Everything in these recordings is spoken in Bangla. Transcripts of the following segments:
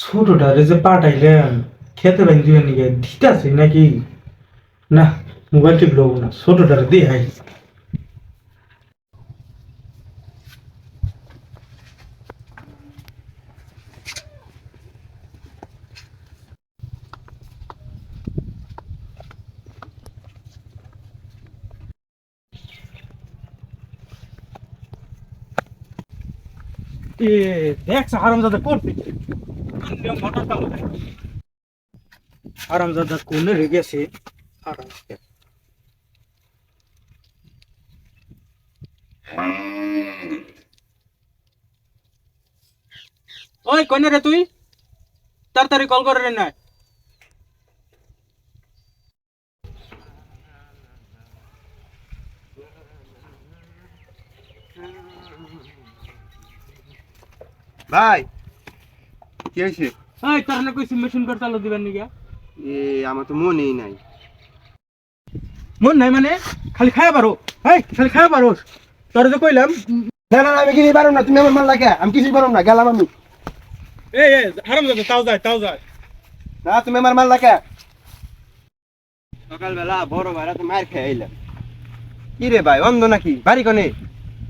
ছোটটারে যে পাঠাইলেন, খেতে বাইন দিবেন নাকি? দিতাছি নাকি? না মোবাইল টিপলো না, ছোটটারে দিয়ে দেখছ হারামজাদা করতে হারামজাদা কোনে রে গেছে হারাম ওই কোনে রে তুই? তাড়াতাড়ি কল করে রে না ভাই কি হয়েছে? এই তোর না কইছি মেশিন করে চালু দিবেন নাকি এ আমার তো মনেই নাই। মন নাই মানে? খালি খায়া পারো এই খালি খায়া পারো তোর যে কইলাম না না না, আমি কিছুই পারব না তুমি আমার মাল লাগে আমি কিছুই পারব না গেলাম আমি। এই এই হারামজাদা তাও যায় তাও যায়। না তুমি আমার মাল লাগে সকালবেলা বড় ভাইরা তো মার খেয়ে আইলাম কি রে ভাই অন্ধ নাকি? বাড়ি কোনে?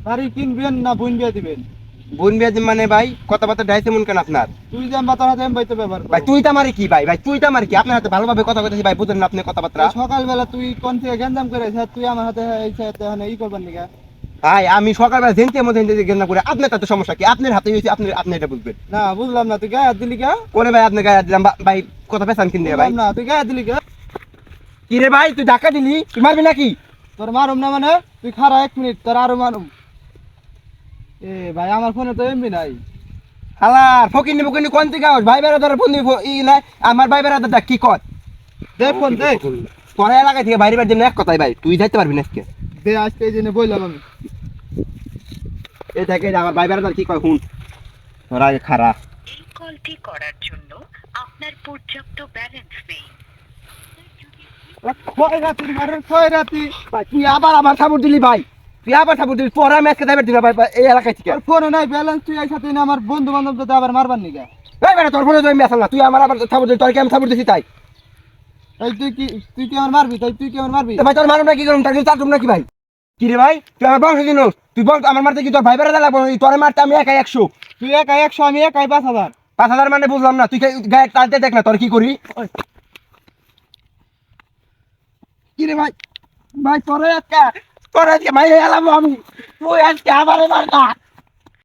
বাড়ি কিনবেন না বোন বিয়া দিবেন। বোন বিয়া মানে ভাই কথাবার্তা ডাইছে মন কেন আপনার? তুই যে আমার তোর হাতে পাইতে ব্যাপার ভাই তুই তো আমারে কি ভাই? ভাই তুই তো আমার কি? আপনার হাতে ভালোভাবে কথা কইতেছি ভাই বুঝেন না আপনি কথাবার্তা। সকালবেলা তুই কোন থেকে গ্যাঞ্জাম করে তুই আমার হাতে এই সাথে ই করবার নিকা ভাই আমি সকালবেলা জেনতে মধ্যে জেনতে গেল করে আপনার তাতে সমস্যা কি? আপনার হাতে হয়েছে আপনি আপনি এটা বুঝবেন। না বুঝলাম না তুই গায়ে হাত দিলি কা কোনে ভাই আপনি গায়ে দিলাম ভাই কথা পেছান কিন ভাই। না তুই গায়ে হাত দিলি কা কি রে ভাই তুই ধাক্কা দিলি? তুই মারবি নাকি? তোর মারুম না মানে? তুই খারা এক মিনিট তোর আরও মারুম। এ ভাই আমার ফোনে তো এমবি নাই। হালার ফকিনি ফকিনি কোন থেকে আস ভাই বেড়া ধরে ফোন দিবি ই না আমার ভাই বেড়া দেখ কি কর দে ফোন দে। তোরা এলাকা থেকে বাইরে বাইরে এক কথাই ভাই তুই যাইতে পারবি না আজকে। দে আজকে এই জন্য বললাম আমি। এই দেখে আমার ভাই বেড়া কি কয় হুন তোরা আগে খারা এই কলটি করার জন্য আপনার পর্যাপ্ত ব্যালেন্স নেই। কয় রাতি মারে কয় রাতি? ভাই তুই আবার আমার সাপোর্ট দিলি ভাই। তুই আবার সাপোর্ট দিলি তোরা আমি আজকে যাবে দিলা ভাই ভাই, এই এলাকায় থেকে। তোর ফোনে নাই ব্যালেন্স তুই এই সাথে না আমার বন্ধু বান্ধব তো আবার মারবার নিকা এই বেড়া তোর ফোনে তো আমি আসল না তুই আমার আবার সাপোর্ট দিলি তোর কি আমি সাপোর্ট দিছি তাই? এই তুই কি তুই কি আমার মারবি তাই তুই কি আমার মারবি? ভাই তোর মারুম না কি করুম? তার চার নাকি ভাই? কি রে ভাই তুই আমার বংশ দিন তুই বল আমার মারতে কি তোর ভাই বেড়া লাগবো? তোর মারতে আমি একাই একশো। তুই একাই একশো আমি একাই পাঁচ হাজার। পাঁচ হাজার মানে বুঝলাম না তুই কে- গায়ে টানতে দেখ না তোর কি করি? কি রে ভাই? ভাই তোর তোর আজকে মাইরে এলাম আমি তুই আজকে আমারে মারতা